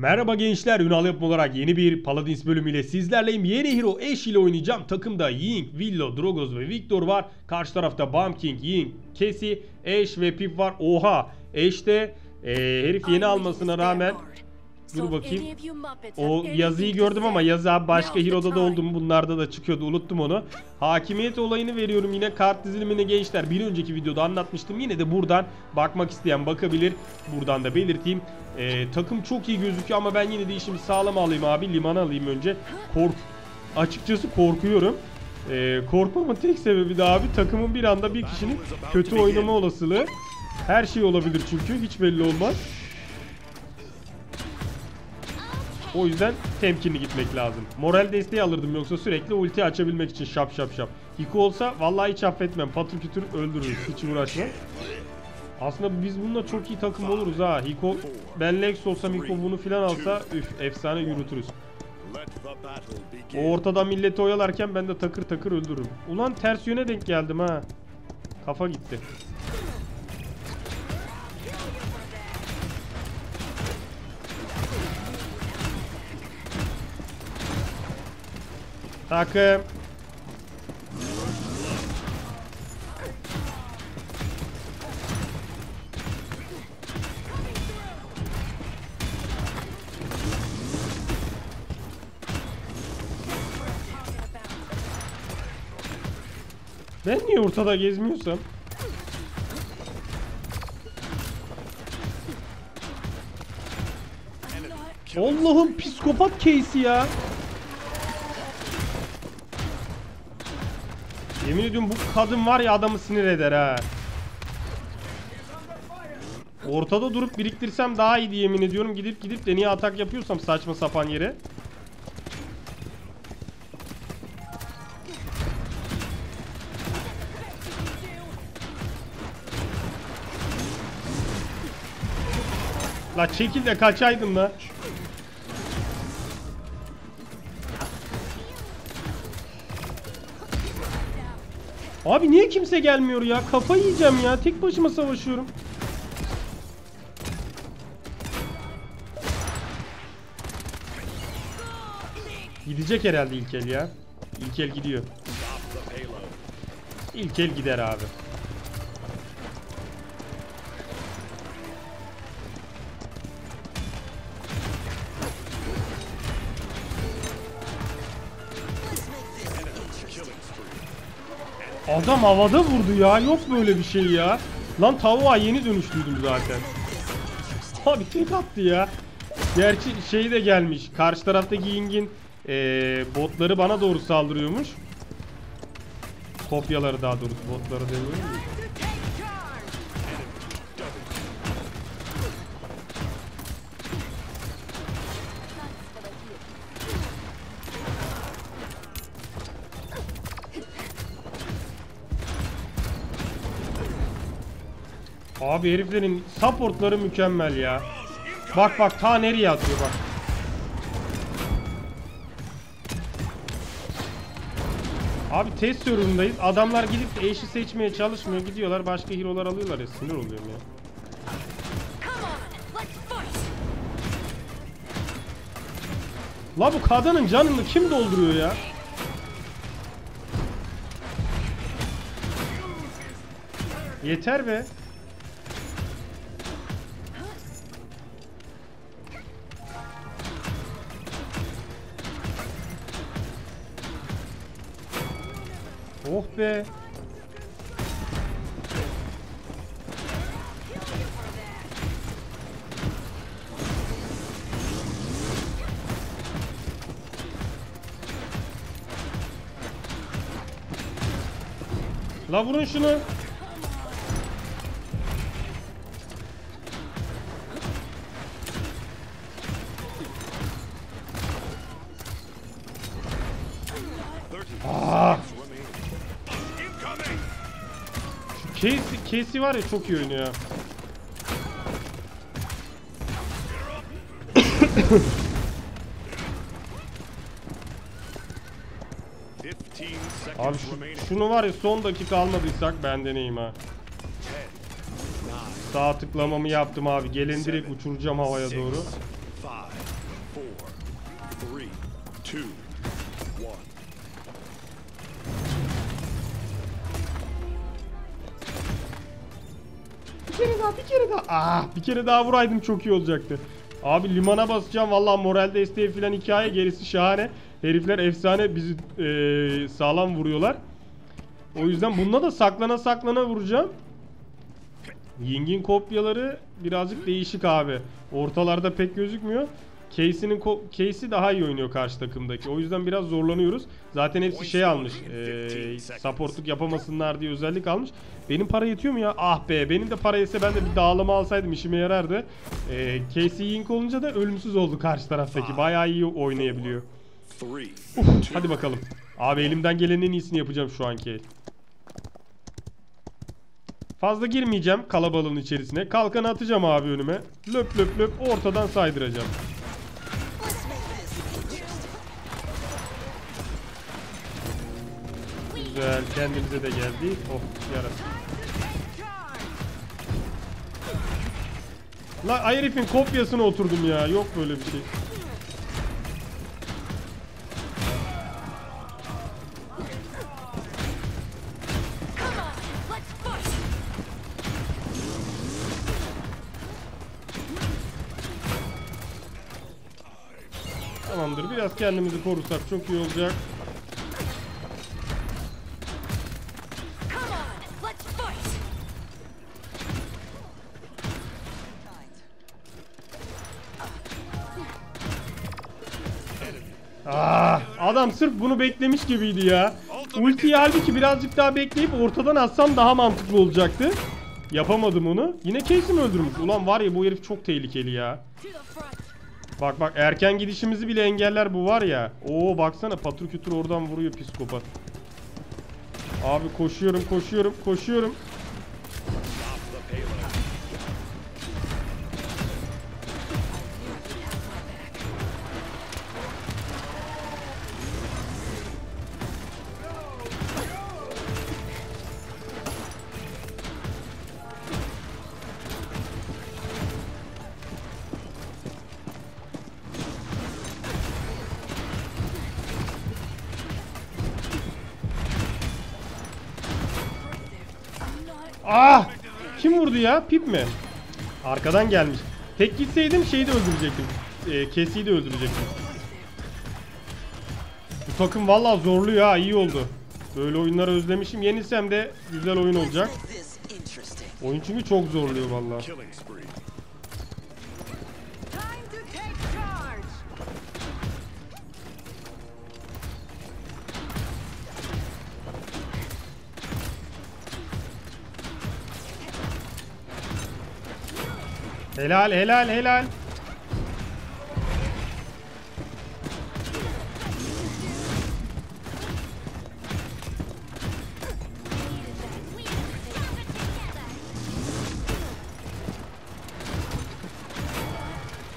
Merhaba gençler, Ünal yapım olarak yeni bir Paladins bölümüyle sizlerleyim. Yeni hero Ashe ile oynayacağım. Takımda Ying, Willow, Drogoz ve Victor var. Karşı tarafta Bomb King, Ying, Cassie, Ashe ve Pip var. Oha! Ashe de e, herif yeni almasına rağmen Dur bakayım. O yazıyı gördüm ama yazı abi başka Hero'da da oldu mu bunlarda da çıkıyordu unuttum onu. Hakimiyet olayını veriyorum yine kart dizilimini gençler bir önceki videoda anlatmıştım. Yine de buradan bakmak isteyen bakabilir. Buradan da belirteyim. Ee, takım çok iyi gözüküyor ama ben yine de işimi sağlam alayım abi. Limana alayım önce. Kork açıkçası korkuyorum. Ee, korkmamın tek sebebi de abi takımın bir anda bir kişinin kötü oynama olasılığı. Her şey olabilir çünkü hiç belli olmaz. O yüzden temkinli gitmek lazım. Moral desteği alırdım yoksa sürekli ulti açabilmek için şap şap şap. Hiko olsa vallahi hiç affetmem. Patır kütür öldürürüz. Hiç uğraşmam. Aslında biz bununla çok iyi takım oluruz ha. Hiko ben Lex olsam Hiko bunu filan alsa üf efsane yürütürüz. O ortadan milleti oyalarken ben de takır takır öldürürüm. Ulan ters yöne denk geldim ha. Kafa gitti. Takım. Ben niye ortada gezmiyorsam? Allah'ım psikopat Casey ya. Yemin ediyorum bu kadın var ya adamı sinir eder ha. Ortada durup biriktirsem daha iyiydi yemin ediyorum. Gidip gidip de niye atak yapıyorsam saçma sapan yere. La çekil de kaçaydın la. Abi niye kimse gelmiyor ya? Kafayı yiyeceğim ya. Tek başıma savaşıyorum. Gidecek herhalde İlkel ya. İlkel gidiyor. İlkel gider abi. Adam havada vurdu ya. Yok böyle bir şey ya. Lan tavuğa yeni dönüştürdüm zaten. Abi tek attı ya. Gerçi şey de gelmiş. Karşı taraftaki Ying'in ee, botları bana doğru saldırıyormuş. Kopyaları daha doğrusu botları demiyorum. Abi heriflerin supportları mükemmel ya. Bak bak ta nereye atıyor bak. Abi test serverındayız. Adamlar gidip eşi seçmeye çalışmıyor. Gidiyorlar başka hero'lar alıyorlar ya. Sinir oluyorum ya. La bu kadının canını kim dolduruyor ya? Yeter be. Oh be. La vurun şunu. Casey var ya çok iyi oynuyor. Abi şunu var ya son dakika almadıysak benden iyiyim ha. Sağ tıklamamı yaptım abi. Gelin direkt uçuracağım havaya doğru. 5, 4, 3, 2, 1. kere daha bir kere daha. Ah bir kere daha vuraydım çok iyi olacaktı. Abi limana basacağım valla moral desteği falan hikaye gerisi şahane. Herifler efsane bizi eee, sağlam vuruyorlar. O yüzden bununla da saklana saklana vuracağım. Ying'in kopyaları birazcık değişik abi. Ortalarda pek gözükmüyor. Casey'nin Casey daha iyi oynuyor karşı takımdaki. O yüzden biraz zorlanıyoruz. Zaten hepsi şey almış. Eee supportluk yapamasınlar diye özellik almış. Benim para yetiyor mu ya? Ah be benim de para yetse ben de bir dağlama alsaydım işime yarardı. Eee Casey Ying olunca da ölümsüz oldu karşı taraftaki. Bayağı iyi oynayabiliyor. Uf, hadi bakalım. Abi elimden gelenin en iyisini yapacağım şu anki el. Fazla girmeyeceğim kalabalığın içerisine. Kalkanı atacağım abi önüme. Löp löp löp ortadan saydıracağım. Güzel kendimize de geldi. Oh yarasın. La herifin kopyasına oturdum ya. Yok böyle bir şey. Tamamdır. Biraz kendimizi korusak çok iyi olacak. Ah, adam sırf bunu beklemiş gibiydi ya. Ultiyi halbuki birazcık daha bekleyip ortadan atsam daha mantıklı olacaktı. Yapamadım onu. Yine Casey mi öldürmüş? Ulan var ya bu herif çok tehlikeli ya. Bak bak erken gidişimizi bile engeller bu var ya. Oo baksana patır kütür oradan vuruyor psikopat. Abi koşuyorum koşuyorum koşuyorum. Ah! Kim vurdu ya? Pip mi? Arkadan gelmiş. Tek gitseydim şeyi de öldürecektim. Ee, Casey'i de öldürecektim. Bu takım vallahi zorluyor ha iyi oldu. Böyle oyunları özlemişim. Yenilsem de güzel oyun olacak. Oyun çünkü çok zorluyor vallahi. Helal helal helal.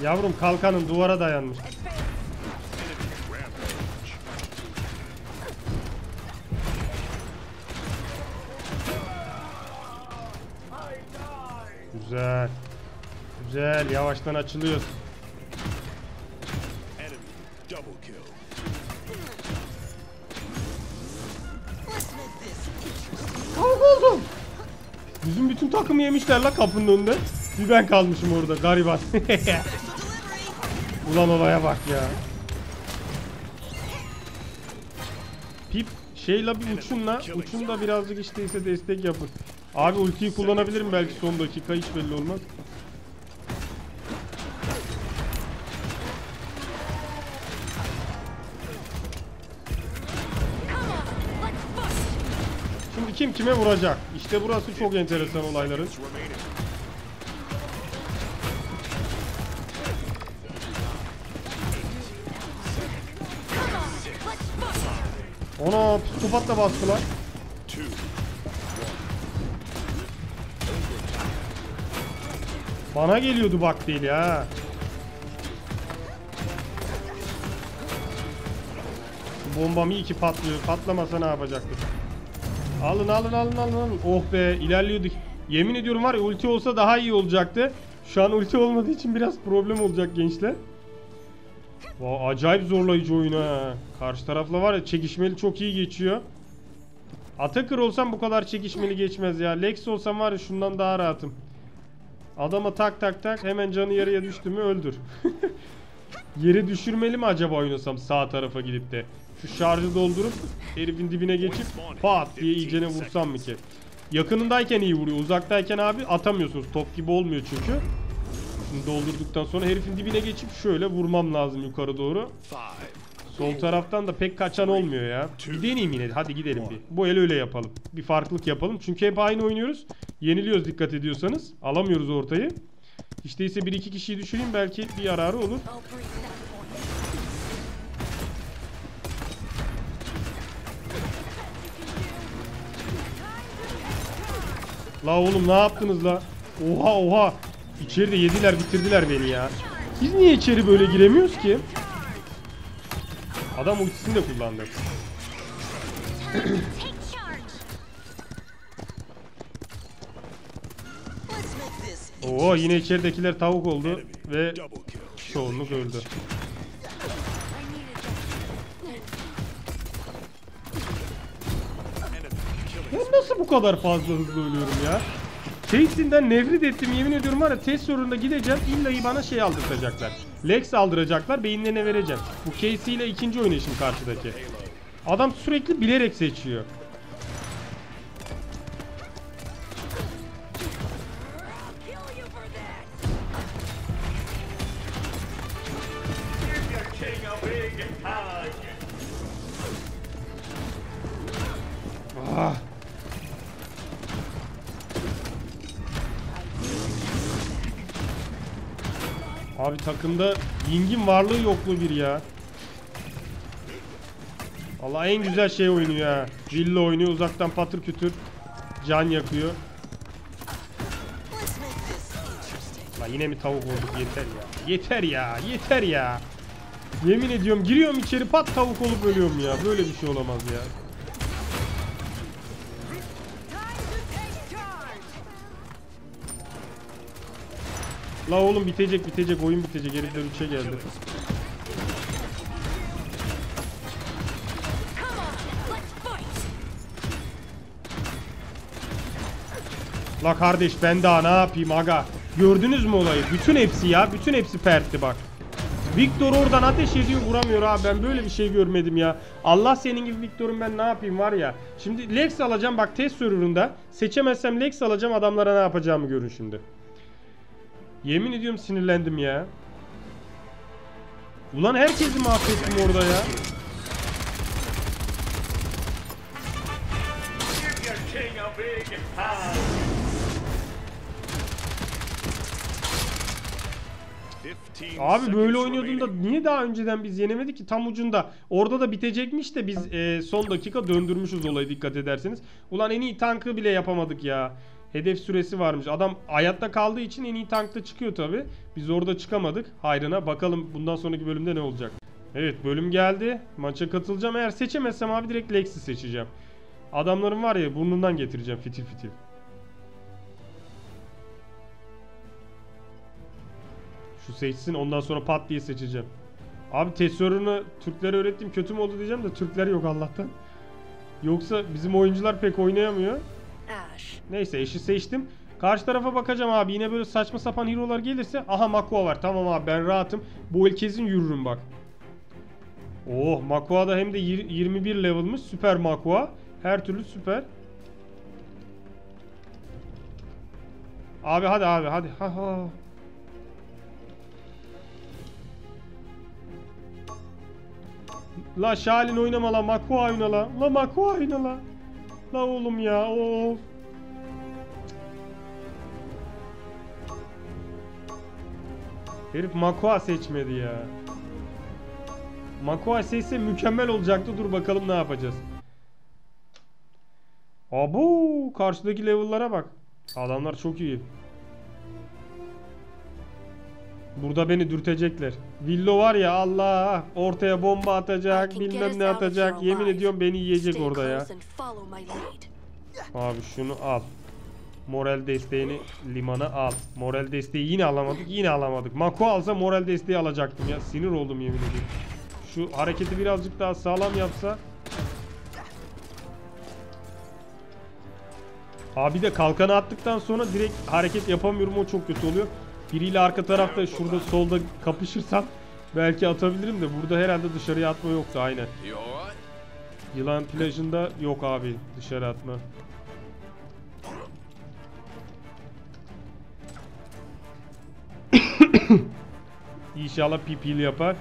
Yavrum kalkanın duvara dayanmış. Güzel yavaştan açılıyoruz. Enemy double kill. Let's make this interesting. Kavga oldu. Bizim bütün takımı yemişler la kapının önünde. Bir ben kalmışım orada gariban. Ulan olaya bak ya. Pip şeyla bir uçunla, uçun da birazcık işte ise destek yapın. Abi ultiyi kullanabilirim belki son dakika hiç belli olmaz. Kim kime vuracak? İşte burası çok enteresan olayların. Ona psikopatla bastılar. Bana geliyordu bak değil ha. Bombam iyi ki patlıyor. Patlamasa ne yapacaktık? Alın alın alın alın alın. Oh be ilerliyorduk. Yemin ediyorum var ya ulti olsa daha iyi olacaktı. Şu an ulti olmadığı için biraz problem olacak gençler. Vay, acayip zorlayıcı oyun ha. Karşı tarafla var ya çekişmeli çok iyi geçiyor. Atakır olsam bu kadar çekişmeli geçmez ya. Lex olsam var ya şundan daha rahatım. Adama tak tak tak hemen canı yarıya düştü mü öldür. Yere düşürmeli mi acaba oynasam sağ tarafa gidip de? Şu şarjı doldurup herifin dibine geçip pat diye iyicene vursam mı ki? Yakınındayken iyi vuruyor. Uzaktayken abi atamıyorsunuz. Top gibi olmuyor çünkü. Şimdi doldurduktan sonra herifin dibine geçip şöyle vurmam lazım yukarı doğru. Sol taraftan da pek kaçan olmuyor ya. Bir deneyeyim yine. Hadi gidelim bir. Bu el öyle yapalım. Bir farklılık yapalım. Çünkü hep aynı oynuyoruz. Yeniliyoruz dikkat ediyorsanız. Alamıyoruz ortayı. Hiç değilse bir iki kişiyi düşüreyim belki bir yararı olur. La oğlum ne yaptınız la? Oha oha. İçeride yediler bitirdiler beni ya. Biz niye içeri böyle giremiyoruz ki? Adam ultisini de kullandı. Oo yine içeridekiler tavuk oldu ve çoğunluk öldü. Ben nasıl bu kadar fazla hızlı ölüyorum ya? Chase'inden nefret ettim yemin ediyorum var ya test sorununda gideceğim illa bana şey aldırtacaklar. Lex aldıracaklar beyinlerine vereceğim. Bu Casey ile ikinci oynayışım karşıdaki. Adam sürekli bilerek seçiyor. Ah. Abi takımda Ying'in varlığı yokluğu bir ya. Allah en güzel şey oynuyor ha. Villa oynuyor uzaktan patır kütür. Can yakıyor. La yine mi tavuk olduk yeter ya. Yeter ya yeter ya. Yemin ediyorum giriyorum içeri pat tavuk olup ölüyorum ya. Böyle bir şey olamaz ya. La oğlum bitecek bitecek oyun bitecek herifler 3'e geldi. La kardeş ben daha ne yapayım aga. Gördünüz mü olayı? Bütün hepsi ya. Bütün hepsi pertti bak. Victor oradan ateş ediyor vuramıyor abi. Ben böyle bir şey görmedim ya. Allah senin gibi Victor'un ben ne yapayım var ya. Şimdi Lex alacağım bak test serverında. Seçemezsem Lex alacağım adamlara ne yapacağımı görün şimdi. Yemin ediyorum sinirlendim ya. Ulan herkesi mahvettim orada ya. Abi böyle oynuyordun da niye daha önceden biz yenemedik ki tam ucunda. Orada da bitecekmiş de biz e, son dakika döndürmüşüz olayı dikkat ederseniz. Ulan en iyi tankı bile yapamadık ya. Hedef süresi varmış. Adam hayatta kaldığı için en iyi tankta çıkıyor tabi. Biz orada çıkamadık. Hayrına bakalım bundan sonraki bölümde ne olacak. Evet bölüm geldi. Maça katılacağım. Eğer seçemezsem abi direkt Lex'i seçeceğim. Adamların var ya burnundan getireceğim fitil fitil. Şu seçsin ondan sonra pat diye seçeceğim. Abi tesorunu Türklere öğrettim kötü mü oldu diyeceğim de Türkler yok Allah'tan. Yoksa bizim oyuncular pek oynayamıyor. Neyse eşi seçtim. Karşı tarafa bakacağım abi yine böyle saçma sapan hero'lar gelirse aha Makua var tamam abi ben rahatım. Bu el kesin yürürüm bak. Oh Makua da hem de yir- 21 level'mış süper Makua. Her türlü süper. Abi hadi abi hadi. Ha ha. La Şalin oynama la Makua oyna la. La Makua oyna la. La oğlum ya of. Herif Makua seçmedi ya. Makua seçse mükemmel olacaktı. Dur bakalım ne yapacağız. Abo karşıdaki level'lara bak. Adamlar çok iyi. Burada beni dürtecekler. Villo var ya Allah ortaya bomba atacak bilmem ne atacak. Yemin ediyorum beni yiyecek orada ya. Abi şunu al. Moral desteğini limana al. Moral desteği yine alamadık. Yine alamadık. Mako alsa moral desteği alacaktım ya. Sinir oldum yemin ediyorum. Şu hareketi birazcık daha sağlam yapsa. Abi de kalkanı attıktan sonra direkt hareket yapamıyorum. O çok kötü oluyor. Biriyle arka tarafta şurada solda kapışırsam belki atabilirim de burada herhalde dışarıya atma yoktu aynen. Yılan plajında yok abi dışarı atma. İnşallah pipili yapar.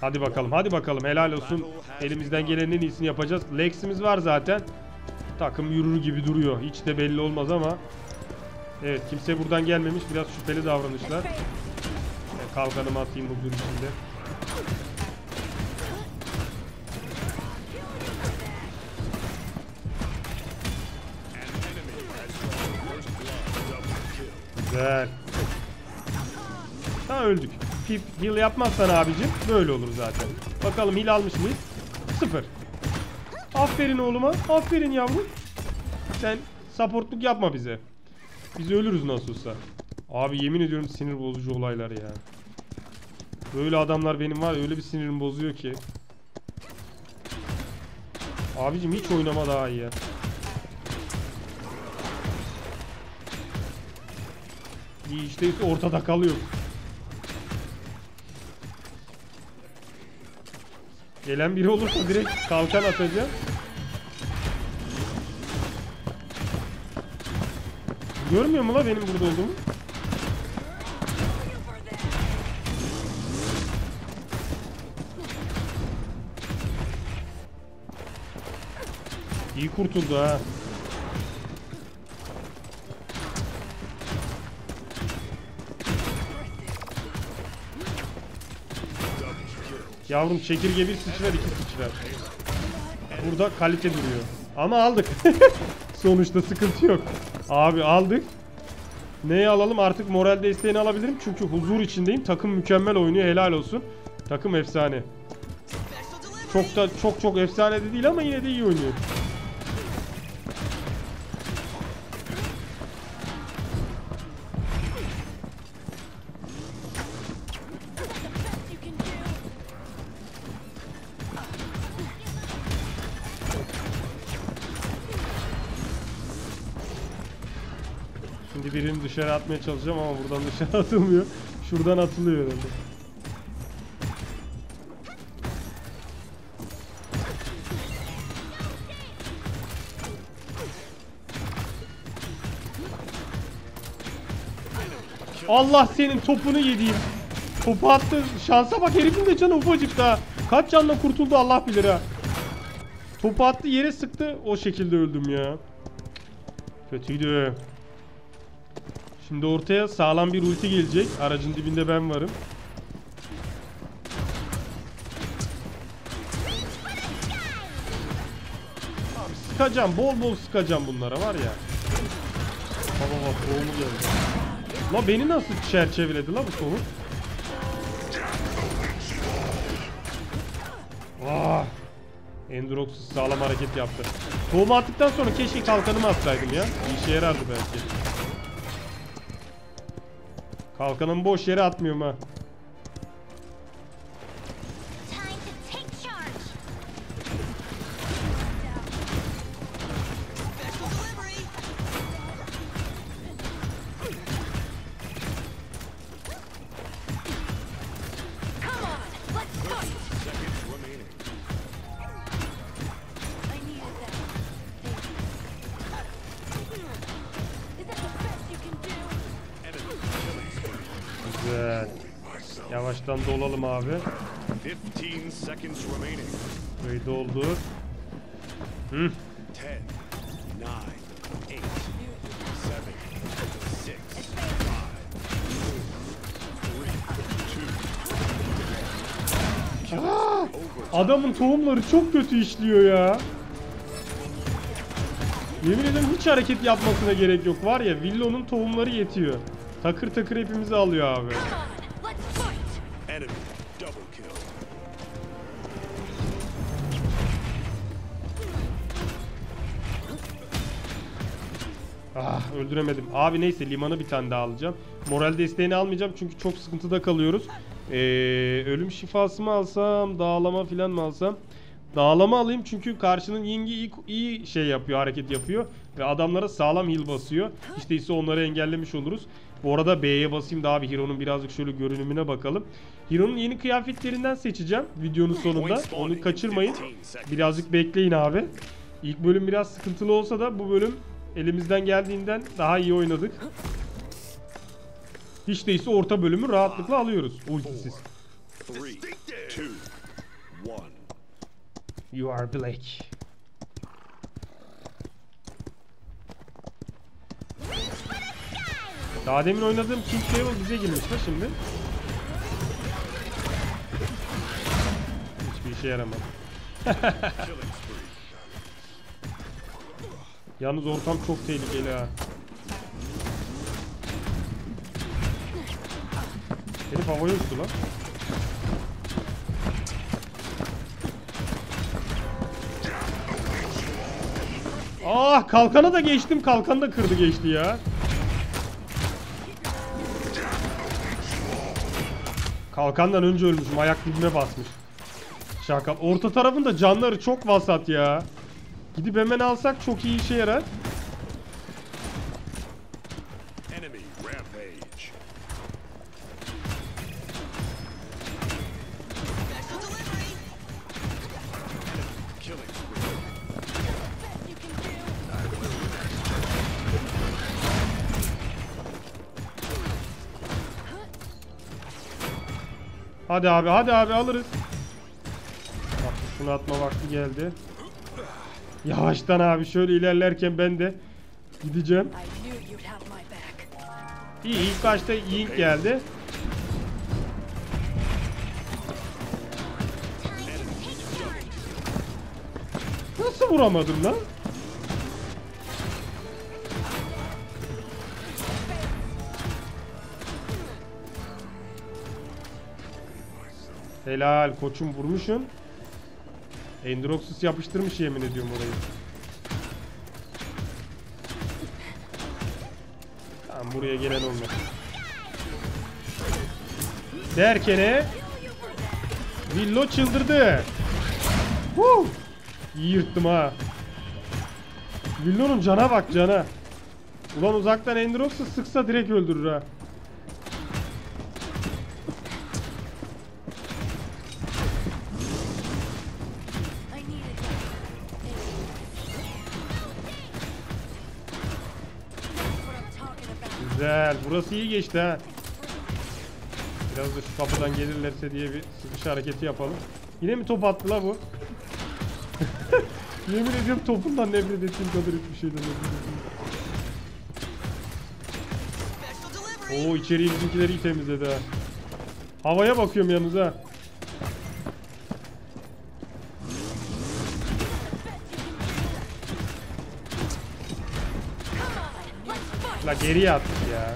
Hadi bakalım hadi bakalım helal olsun. Elimizden gelenin en iyisini yapacağız. Lex'imiz var zaten. Takım yürür gibi duruyor. Hiç de belli olmaz ama. Evet kimse buradan gelmemiş. Biraz şüpheli davranışlar. Ben kalkanımı atayım bu içinde. Güzel. Ha öldük. Pip heal yapmazsan abicim böyle olur zaten. Bakalım heal almış mıyız? Sıfır. Aferin oğluma. Aferin yavrum. Sen supportluk yapma bize. Biz ölürüz nasıl olsa. Abi yemin ediyorum sinir bozucu olaylar ya. Böyle adamlar benim var öyle bir sinirimi bozuyor ki. Abicim hiç oynama daha iyi ya. İyi işte ortada kalıyor. Gelen biri olursa direkt kalkan atacağım. Görmüyor mu la benim burada olduğumu? İyi kurtuldu ha. Yavrum çekirge bir sıçrar iki sıçrar. Burada kalite duruyor. Ama aldık. Sonuçta sıkıntı yok. Abi aldık. Neyi alalım artık moral desteğini alabilirim. Çünkü huzur içindeyim. Takım mükemmel oynuyor helal olsun. Takım efsane. Çok da çok çok efsane de değil ama yine de iyi oynuyor. Şimdi birini dışarı atmaya çalışacağım ama buradan dışarı atılmıyor. Şuradan atılıyor herhalde. Allah senin topunu yediğim. Topu attı. Şansa bak herifin de canı ufacık daha. Kaç canla kurtuldu Allah bilir ha. Topu attı yere sıktı. O şekilde öldüm ya. Kötüydü. Şimdi ortaya sağlam bir ulti gelecek. Aracın dibinde ben varım. Abi sıkacağım. Bol bol sıkacağım bunlara var ya. Baba bak tohumu geldi. La beni nasıl çerçeveledi la bu tohum? Ah! Endrox'uz sağlam hareket yaptı. Tohumu attıktan sonra keşke kalkanımı atsaydım ya. Bir işe yarardı belki. Kalkanımı boş yere atmıyorum ha. Dolalım abi. 15 seconds remaining. Burayı doldur. Hı. 10, 9, 8, 7, 6, 5, 4, 3, 2. Adamın tohumları çok kötü işliyor ya. Yemin ederim hiç hareket yapmasına gerek yok. Var ya Villo'nun tohumları yetiyor. Takır takır hepimizi alıyor abi. Öldüremedim. Abi neyse limanı bir tane daha alacağım. Moral desteğini almayacağım çünkü çok sıkıntıda kalıyoruz. Ee, ölüm şifası mı alsam, dağlama falan mı alsam? Dağlama alayım çünkü karşının Ying'i iyi, iyi şey yapıyor, hareket yapıyor. Ve adamlara sağlam heal basıyor. İşte ise onları engellemiş oluruz. Bu arada B'ye basayım da abi Hero'nun birazcık şöyle görünümüne bakalım. Hero'nun yeni kıyafetlerinden seçeceğim videonun sonunda. Onu kaçırmayın. Birazcık bekleyin abi. İlk bölüm biraz sıkıntılı olsa da bu bölüm elimizden geldiğinden daha iyi oynadık. Hiç değilse orta bölümü rahatlıkla alıyoruz ultisiz. You are black. Daha demin oynadığım King Devil bize girmiş ha şimdi. Hiçbir işe yaramadı. Yalnız ortam çok tehlikeli ha. Herif havaya uçtu lan. Ah kalkana da geçtim. Kalkan da kırdı geçti ya. Kalkandan önce ölmüşüm. Ayak dibime basmış. Şaka. Orta tarafında canları çok vasat ya. Gidip hemen alsak çok iyi işe yarar. Hadi abi hadi abi alırız. Bak şunu atma vakti geldi. Yavaştan abi şöyle ilerlerken ben de gideceğim. İyi ilk başta Ying geldi. Nasıl vuramadım lan? Helal koçum vurmuşsun. Endroxus yapıştırmış yemin ediyorum orayı. Tamam buraya gelen olmaz. Derkene Villo çıldırdı. Woo! Yırttım ha. Villo'nun cana bak cana. Ulan uzaktan Endrox'u sıksa direkt öldürür ha. Güzel. Burası iyi geçti ha. Biraz da şu kapıdan gelirlerse diye bir sıkış hareketi yapalım. Yine mi top attı la bu? Yemin ediyorum topundan nefret ettiğim kadar hiçbir şeyden nefret delivery. Oo içeriği bizimkileri iyi temizledi ha. Havaya bakıyorum yalnız ha. La geriye attık ya.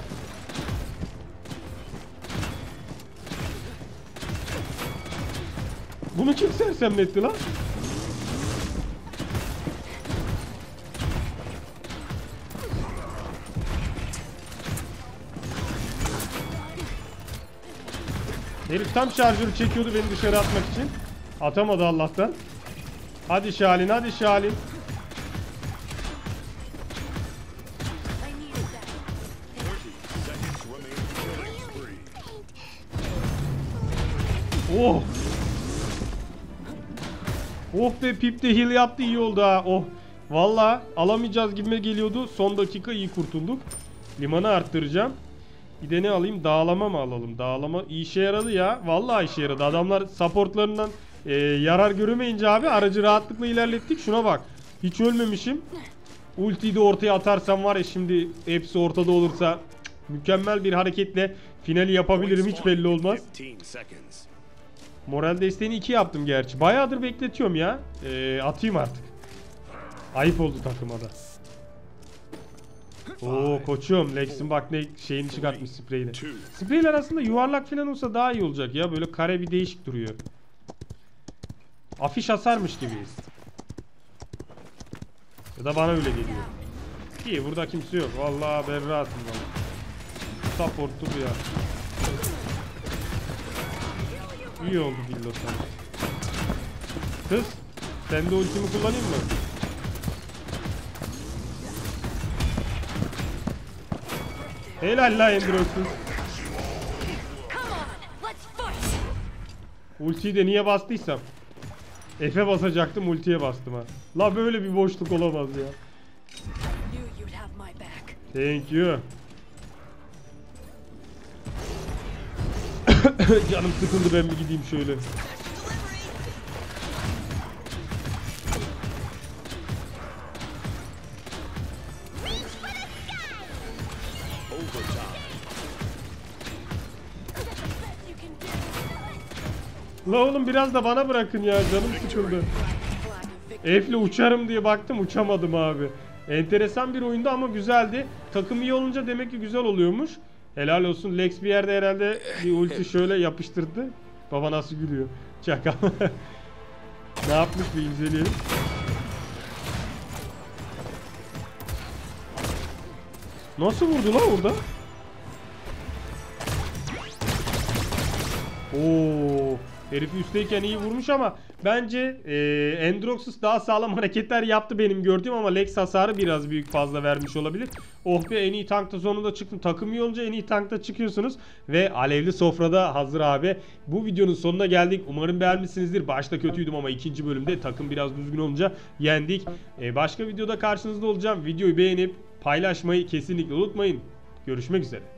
Bunu kim sersemletti lan? Herif tam şarjörü çekiyordu beni dışarı atmak için. Atamadı Allah'tan. Hadi Şalin, hadi Şalin. I Oh be Pip de heal yaptı iyi oldu ha. Oh. Valla alamayacağız gibime geliyordu. Son dakika iyi kurtulduk. Limanı arttıracağım. Bir de ne alayım? Dağlama mı alalım? Dağlama iyi işe yaradı ya. Vallahi işe yaradı. Adamlar supportlarından e, yarar göremeyince abi aracı rahatlıkla ilerlettik. Şuna bak. Hiç ölmemişim. Ultiyi de ortaya atarsam var ya şimdi hepsi ortada olursa mükemmel bir hareketle finali yapabilirim. Hiç belli olmaz. 15 seconds. Moral desteğini 2 yaptım gerçi. Bayağıdır bekletiyorum ya. Ee, atayım artık. Ayıp oldu takıma da. Oo koçum Lex'in bak ne şeyini çıkartmış spreyini. Spreyler aslında yuvarlak falan olsa daha iyi olacak ya. Böyle kare bir değişik duruyor. Afiş asarmış gibiyiz. Ya da bana öyle geliyor. İyi burada kimse yok. Vallahi valla. Support'tu bu ya. İyi oldu Billo sen. Kız sen de ultimi kullanayım mı? Helal la fight. Ultiyi de niye bastıysam. F'e basacaktım ultiye bastım ha. La böyle bir boşluk olamaz ya. Thank you. Canım sıkıldı ben bir gideyim şöyle. La oğlum biraz da bana bırakın ya canım sıkıldı. Flag of victory. F'le uçarım diye baktım uçamadım abi. Enteresan bir oyundu ama güzeldi. Takım iyi olunca demek ki güzel oluyormuş. Helal olsun. Lex bir yerde herhalde bir ulti şöyle yapıştırdı. Baba nasıl gülüyor. Çakal. ne yapmış bir inceleyelim. Nasıl vurdu lan orada? Oo, herifi üstteyken iyi vurmuş ama bence e, Endroxus daha sağlam hareketler yaptı benim gördüğüm ama Lex hasarı biraz büyük fazla vermiş olabilir. Oh be en iyi tankta sonunda çıktım. Takım iyi olunca en iyi tankta çıkıyorsunuz ve alevli sofrada hazır abi. Bu videonun sonuna geldik. Umarım beğenmişsinizdir. Başta kötüydüm ama ikinci bölümde takım biraz düzgün olunca yendik. E, başka videoda karşınızda olacağım. Videoyu beğenip paylaşmayı kesinlikle unutmayın. Görüşmek üzere.